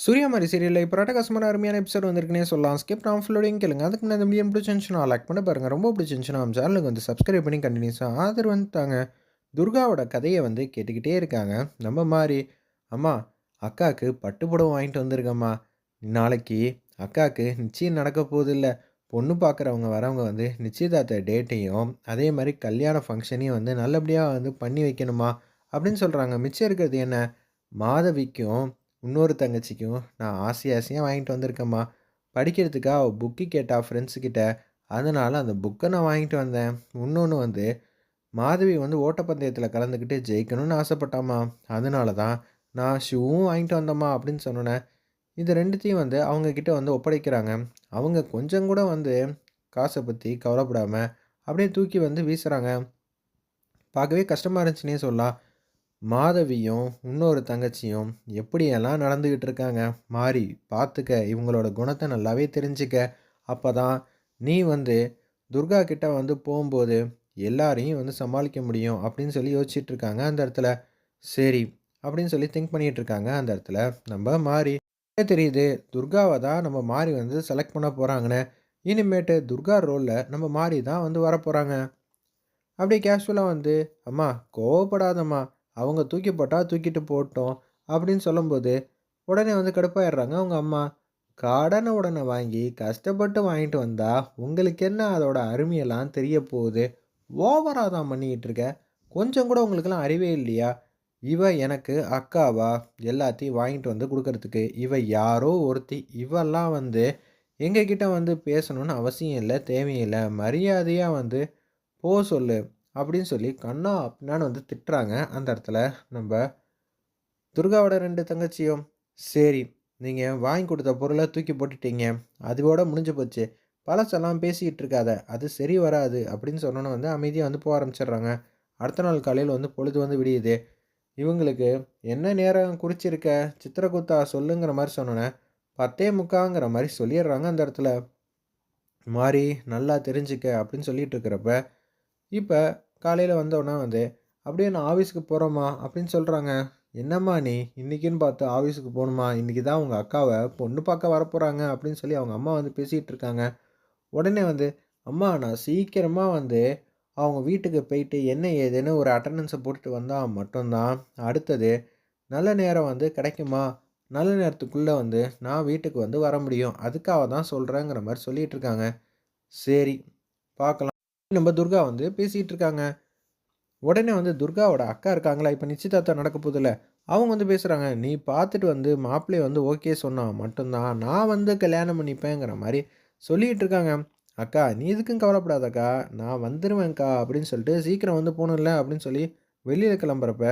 சூர்யா மாதிரி சீரியலில் இப்போ ரட்டகாசமான அருமையான எபிசோட் வந்திருக்குனே சொல்லலாம். ஸ்கிப் நான் ஃபுல்லோடையும் கேளுங்க. அதுக்கு முன்னாடி இந்த மீடியம் பிடிச்சிருந்துச்சுன்னா லைக் பண்ண பாருங்கள் ரொம்ப பிடிச்சிருந்துச்சுன்னா நம்ம சேனலுக்கு வந்து சப்ஸ்கிரைப் பண்ணி கண்டினியூஸாக ஆதரவு வந்துட்டாங்க துர்காவோட கதையை வந்து கேட்டுக்கிட்டே இருக்காங்க. நம்ம மாதிரி அம்மா அக்காவுக்கு பட்டுப்புடவை வாங்கிட்டு வந்திருக்கம்மா. நாளைக்கு அக்காவுக்கு நிச்சயம் நடக்க போகுது இல்லை பொண்ணு பார்க்குறவங்க வரவங்க வந்து நிச்சயதார்த்த டேட்டையும் அதே மாதிரி கல்யாண ஃபங்க்ஷனையும் வந்து நல்லபடியாக வந்து பண்ணி வைக்கணுமா? அப்படின்னு சொல்கிறாங்க மிச்சம் இருக்கிறது என்ன? மாதவிக்கும் இன்னொரு தங்கச்சிக்கும் நான் ஆசை ஆசையாக வாங்கிட்டு வந்திருக்கேம்மா படிக்கிறதுக்காக அவள் புக்கு கேட்டா ஃப்ரெண்ட்ஸுக்கிட்ட அதனால் அந்த புக்கை நான் வாங்கிட்டு வந்தேன். இன்னொன்று வந்து மாதவி வந்து ஓட்டப்பந்தயத்தில் கலந்துக்கிட்டு ஜெயிக்கணும்னு ஆசைப்பட்டாம்மா. அதனால தான் நான் ஷூவும் வாங்கிட்டு வந்தம்மா அப்படின்னு சொன்னேன். இது ரெண்டுத்தையும் வந்து அவங்கக்கிட்ட வந்து ஒப்படைக்கிறாங்க. அவங்க கொஞ்சம் கூட வந்து காசை பற்றி கவலைப்படாமல் அப்படியே தூக்கி வந்து வீசுகிறாங்க பார்க்கவே கஷ்டமாக இருந்துச்சுன்னே சொல்லலாம். மாதவியும் இன்னொரு தங்கச்சியும் எப்படியெல்லாம் நடந்துக்கிட்டு இருக்காங்க? மாறி பார்த்துக்க இவங்களோட குணத்தை நல்லாவே தெரிஞ்சுக்க. அப்போ தான் நீ வந்து துர்கா கிட்ட வந்து போகும்போது எல்லாரையும் வந்து சமாளிக்க முடியும் அப்படின்னு சொல்லி யோசிச்சுட்டு இருக்காங்க அந்த இடத்துல. சரி அப்படின்னு சொல்லி திங்க் பண்ணிகிட்டு இருக்காங்க அந்த இடத்துல. நம்ம மாறி தெரியுது? துர்காவை தான் நம்ம மாறி வந்து செலக்ட் பண்ண போகிறாங்கன்னு இனிமேட்டு துர்கா ரோலில் நம்ம மாறி தான் வந்து வரப்போகிறாங்க அப்படியே கேஷுவலாக வந்து அம்மா கோவப்படாதம்மா. அவங்க தூக்கி போட்டால் தூக்கிட்டு போட்டோம் அப்படின்னு சொல்லும்போது உடனே வந்து கடுப்பாயிடுறாங்க அவங்க அம்மா. கடனை உடனே வாங்கி கஷ்டப்பட்டு வாங்கிட்டு வந்தால் உங்களுக்கு என்ன அதோட அருமையெல்லாம் தெரிய போகுது ஓவராக தான் பண்ணிக்கிட்டு இருக்க. கொஞ்சம் கூட உங்களுக்கெல்லாம் அறிவே இல்லையா? இவ எனக்கு அக்காவா? எல்லாத்தையும் வாங்கிட்டு வந்து கொடுக்கறதுக்கு இவ யாரோ ஒருத்தி. இவெல்லாம் வந்து எங்ககிட்ட வந்து பேசணும்னு அவசியம் இல்லை தேவையில்லை. மரியாதையாக வந்து போ சொல்லு. அப்படின்னு சொல்லி கண்ணா அப்படின்னான்னு வந்து திட்டுறாங்க. அந்த இடத்துல நம்ம துர்காவோட ரெண்டு தங்கச்சியும் சரி நீங்கள் வாங்கி கொடுத்த பொருளை தூக்கி போட்டுட்டீங்க. அதுவோட முடிஞ்சு போச்சு. பழசெல்லாம் பேசிக்கிட்டு இருக்காத. அது சரி வராது. அப்படின்னு சொன்னோன்னு வந்து அமைதியாக வந்து போக ஆரம்பிச்சிடுறாங்க. அடுத்த நாள் காலையில் வந்து பொழுது வந்து விடியுது. இவங்களுக்கு என்ன நேரம் குறிச்சிருக்க? சித்திரகுத்தா சொல்லுங்கிற மாதிரி சொன்னோன்னே பத்தே முக்காங்கிற மாதிரி சொல்லிடுறாங்க அந்த இடத்துல. மாறி நல்லா தெரிஞ்சுக்க அப்படின்னு சொல்லிட்டு இருக்கிறப்ப இப்போ காலையில் வந்தோடனே வந்து அப்படியே நான் ஆஃபீஸுக்கு போகிறோமா அப்படின்னு சொல்கிறாங்க என்னம்மா நீ? இன்றைக்கின்னு பார்த்து ஆஃபீஸுக்கு போகணுமா? இன்றைக்கி தான் உங்கள் அக்காவை பொண்ணு பார்க்க வரப்போகிறாங்க அப்படின்னு சொல்லி அவங்க அம்மா வந்து பேசிகிட்டு இருக்காங்க. உடனே வந்து அம்மா நான் சீக்கிரமாக வந்து அவங்க வீட்டுக்கு போயிட்டு என்ன ஏதுன்னு ஒரு அட்டண்டன்ஸை போட்டுட்டு வந்தால் மட்டும்தான். அடுத்தது நல்ல நேரம் வந்து கிடைக்குமா? நல்ல நேரத்துக்குள்ளே வந்து நான் வீட்டுக்கு வந்து வர முடியும். அதுக்காக தான் சொல்கிறேங்கிற மாதிரி சொல்லிகிட்டு இருக்காங்க. சரி பார்க்கலாம். நம்ம துர்கா வந்து பேசிகிட்டு இருக்காங்க உடனே வந்து துர்காவோட அக்கா இருக்காங்களா? இப்போ நிச்சயதார்த்தம் நடக்க போதில்ல. அவங்க வந்து பேசுகிறாங்க நீ பார்த்துட்டு வந்து மாப்பிள்ளையை வந்து ஓகே சொன்னால் மட்டும்தான் நான் வந்து கல்யாணம் பண்ணிப்பேங்கிற மாதிரி சொல்லிகிட்டு இருக்காங்க அக்கா நீ எதுக்கும் கவலைப்படாதக்கா. நான் வந்துடுவேன்க்கா அப்படின்னு சொல்லிட்டு சீக்கிரம் வந்து போகணும்ல அப்படின்னு சொல்லி வெளியில் கிளம்புறப்ப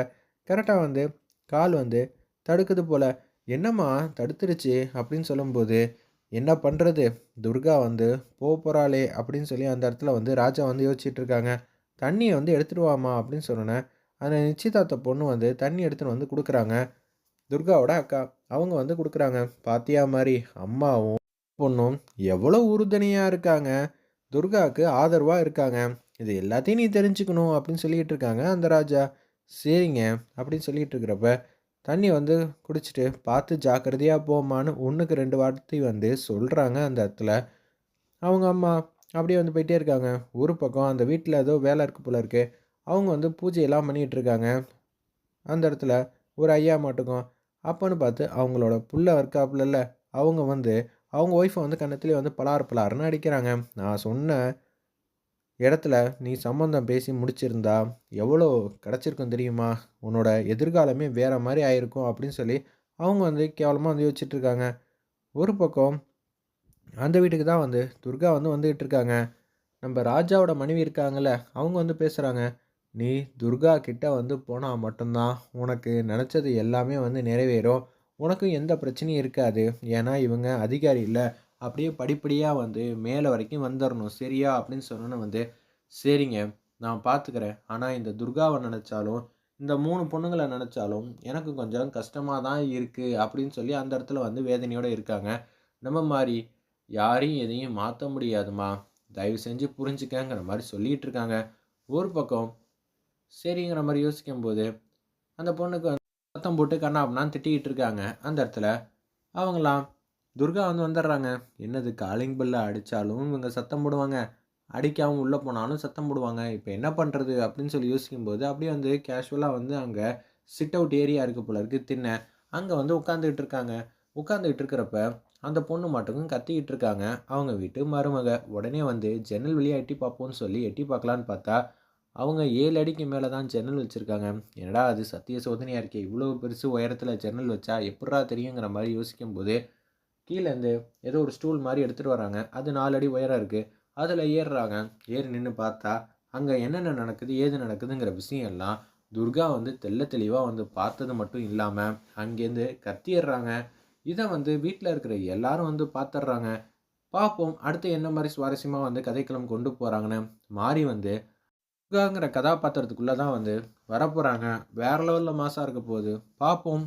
கரெக்டாக வந்து கால் வந்து தடுக்குது போல். என்னம்மா தடுத்துருச்சு? அப்படின்னு சொல்லும்போது என்ன பண்ணுறது துர்கா வந்து போக போகிறாளே அப்படின்னு சொல்லி அந்த இடத்துல வந்து ராஜா வந்து யோசிச்சுட்டு இருக்காங்க. தண்ணியை வந்து எடுத்துகிட்டு வாமா அப்படின்னு சொன்னேன் அந்த நிச்சயதார்த்த பொண்ணு வந்து தண்ணி எடுத்துகிட்டு வந்து கொடுக்குறாங்க. துர்காவோட அக்கா அவங்க வந்து கொடுக்குறாங்க. பாத்தியா மாதிரி அம்மாவும் பொண்ணும் எவ்வளோ உறுதுணையாக இருக்காங்க. துர்காவுக்கு ஆதரவாக இருக்காங்க. இது எல்லாத்தையும் நீ தெரிஞ்சுக்கணும் அப்படின்னு சொல்லிகிட்டு இருக்காங்க அந்த ராஜா. சரிங்க அப்படின்னு சொல்லிகிட்டு இருக்கிறப்ப தண்ணி வந்து குடிச்சிட்டு பார்த்து ஜாக்கிரதையாக போமான்னு ஒன்றுக்கு ரெண்டு வார்த்தை வந்து சொல்கிறாங்க அந்த இடத்துல. அவங்க அம்மா அப்படியே வந்து போயிட்டே இருக்காங்க. ஒரு பக்கம் அந்த வீட்டில் ஏதோ வேலை இருக்கு போல இருக்கு. அவங்க வந்து பூஜையெல்லாம் பண்ணிகிட்ருக்காங்க அந்த இடத்துல ஒரு ஐயா மாட்டுக்கும் அப்போன்னு பார்த்து அவங்களோட புள்ள இருக்காப்புல அவங்க வந்து அவங்க ஒய்ஃபை வந்து கன்னத்துலேயே வந்து பலார் பலாருன்னு அடிக்கிறாங்க. நான் சொன்ன இடத்துல நீ சம்மந்தம் பேசி முடிச்சிருந்தா எவ்வளோ கிடச்சிருக்கும் தெரியுமா? உன்னோட எதிர்காலமே வேறு மாதிரி ஆயிருக்கும் அப்படின்னு சொல்லி அவங்க வந்து கேவலமாக வந்து யோசிச்சுட்ருக்காங்க ஒரு பக்கம் அந்த வீட்டுக்கு தான் வந்து துர்கா வந்து வந்துகிட்டு இருக்காங்க. நம்ம ராஜாவோட மனைவி இருக்காங்கல்ல அவங்க வந்து பேசுகிறாங்க நீ துர்கா கிட்ட வந்து போனால் மட்டும்தான் உனக்கு நினச்சது எல்லாமே வந்து நிறைவேறும். உனக்கும் எந்த பிரச்சனையும் இருக்காது. ஏன்னா இவங்க அதிகாரி இல்லை. அப்படியே படிப்படியாக வந்து மேலே வரைக்கும் வந்துடணும் சரியா? அப்படின்னு சொன்னோன்னே வந்து சரிங்க நான் பார்த்துக்கிறேன் ஆனால் இந்த துர்காவை நினச்சாலும் இந்த மூணு பொண்ணுங்களை நினச்சாலும் எனக்கு கொஞ்சம் கஷ்டமாக தான் இருக்குது அப்படின்னு சொல்லி அந்த இடத்துல வந்து வேதனையோடு இருக்காங்க. நம்ம மாதிரி யாரையும் எதையும் மாற்ற முடியாதுமா தயவு செஞ்சு புரிஞ்சுக்கங்கிற மாதிரி சொல்லிகிட்டு இருக்காங்க. ஒரு பக்கம் சரிங்கிற மாதிரி யோசிக்கும்போது அந்த பொண்ணுக்கு சத்தம் போட்டு கண்ணா அப்படின்னா திட்டிக்கிட்டு இருக்காங்க. அந்த இடத்துல அவங்களாம் துர்கா வந்து வந்துடுறாங்க. என்னது காலிங் பெல்ல அடித்தாலும் இவங்க சத்தம் போடுவாங்க. அடிக்காமல் உள்ளே போனாலும் சத்தம் போடுவாங்க. இப்போ என்ன பண்ணுறது அப்படின்னு சொல்லி யோசிக்கும்போது அப்படியே வந்து கேஷுவலாக வந்து அங்கே சிட் அவுட் ஏரியா இருக்குது போல இருக்குது தின்ன அங்கே வந்து உட்காந்துக்கிட்டு இருக்காங்க. உட்காந்துக்கிட்டு இருக்கிறப்ப அந்த பொண்ணு மட்டுக்கும் கத்திக்கிட்டு இருக்காங்க. அவங்க வீட்டு மருமக. உடனே வந்து ஜன்னல் வழியாக எட்டி பார்ப்போம்னு சொல்லி எட்டி பார்க்கலான்னு பார்த்தா அவங்க ஏழு அடிக்கு மேலே தான் ஜன்னல் வச்சுருக்காங்க. என்னடா அது சத்திய சோதனையாக இருக்கே. இவ்வளோ பெருசு உயரத்தில் ஜன்னல் வச்சா எப்படா தெரியுங்கிற மாதிரி யோசிக்கும்போது கீழேருந்து ஏதோ ஒரு ஸ்டூல் மாதிரி எடுத்துகிட்டு வராங்க அது நாலு அடி உயரம் இருக்குது அதில் ஏறுறாங்க. ஏறி நின்று பார்த்தா அங்கே என்னென்ன நடக்குது ஏது நடக்குதுங்கிற விஷயம் எல்லாம் துர்கா வந்து தெள்ள தெளிவாக வந்து பார்த்தது மட்டும் இல்லாமல் அங்கேருந்து கத்திடுறாங்க இதை வந்து வீட்டில் இருக்கிற எல்லாரும் வந்து பார்த்துட்றாங்க பார்ப்போம் அடுத்து என்ன மாதிரி சுவாரஸ்யமாக வந்து கதைக்களம் கொண்டு போகிறாங்கன்னு மாறி வந்து துர்காங்கிற கதாபாத்திரத்துக்குள்ளே தான் வந்து வரப்போகிறாங்க வேற லெவலில் மாசாக இருக்க போகுது. பார்ப்போம்